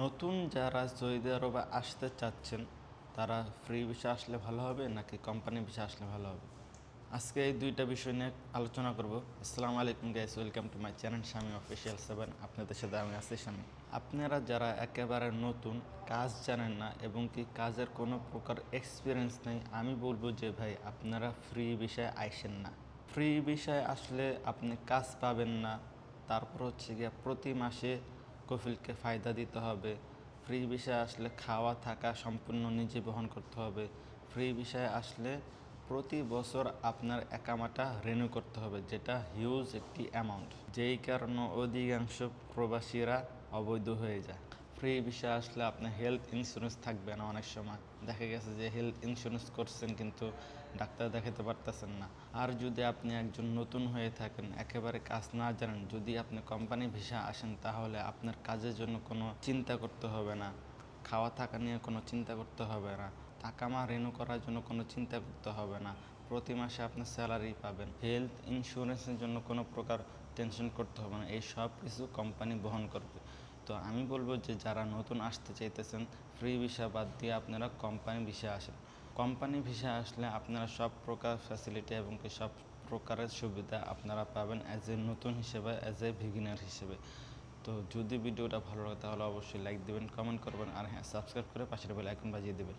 নতুন যারা সৌদি আরবে আসতে চাচ্ছেন, তারা ফ্রি ভিসা আসলে ভালো হবে নাকি কোম্পানি ভিসা আসলে ভালো হবে? আজকে এই দুইটা বিষয় নিয়ে আলোচনা করব। আসসালামু আলাইকুম guys welcome to my channel Swami official seven আপনাদের সাথে আমি আছি স্বামী আপনারা যারা একেবারে নতুন, কাজ জানেন না এবং কি কাজের কোনো প্রকার এক্সপিরিয়েন্স নেই, আমি বলব যে ভাই, আপনারা ফ্রি বিষয়ে আইসেন না। ফ্রি বিষয়ে আসলে আপনি কাজ পাবেন না। তারপর হচ্ছে গিয়ে প্রতি মাসে কফিলকে ফায়দা দিতে হবে। ফ্রি বিষয়ে আসলে খাওয়া থাকা সম্পূর্ণ নিজে বহন করতে হবে। ফ্রি বিষয়ে আসলে প্রতি বছর আপনার একামাটা রেনু করতে হবে, যেটা হিউজ একটি অ্যামাউন্ট যেই কারণে অধিকাংশ প্রবাসীরা অবৈধ হয়ে যায়। ফ্রি বিষয়ে আসলে আপনার হেলথ ইন্স্যুরেন্স থাকবে না অনেক সময়। দেখা গেছে যে হেলথ ইন্স্যুরেন্স করছেন কিন্তু ডাক্তার দেখাতে পারতেছেন না। আর যদি আপনি একজন নতুন হয়ে থাকেন, একেবারে কাজ না জানেন, যদি আপনি কোম্পানি ভিসা আসেন, তাহলে আপনার কাজের জন্য কোনো চিন্তা করতে হবে না। খাওয়া থাকা নিয়ে কোনো চিন্তা করতে হবে না। টাকামা রেনু করার জন্য কোনো চিন্তা করতে হবে না। প্রতি মাসে আপনার স্যালারি পাবেন। হেলথ ইন্স্যুরেন্সের জন্য কোনো প্রকার টেনশন করতে হবে না। এই সব কিছু কোম্পানি বহন করবে। তো আমি বলব যে যারা নতুন আসতে চাইতেছেন ফ্রি ভিসা বাদ দিয়ে আপনারা কোম্পানি ভিসা আসেন। কোম্পানি ভিসা আসলে আপনারা সব প্রকার ফ্যাসিলিটি এবং কি সব প্রকারের সুবিধা আপনারা পাবেন অ্যাজ এ নতুন হিসেবে অ্যাজ এ বিগিনার হিসেবে। তো যদি ভিডিওটা ভালো লাগে তাহলে অবশ্যই লাইক দেবেন কমেন্ট করবেন, আর হ্যাঁ সাবস্ক্রাইব করে পাশের বেল আইকন বাজিয়ে দেবেন।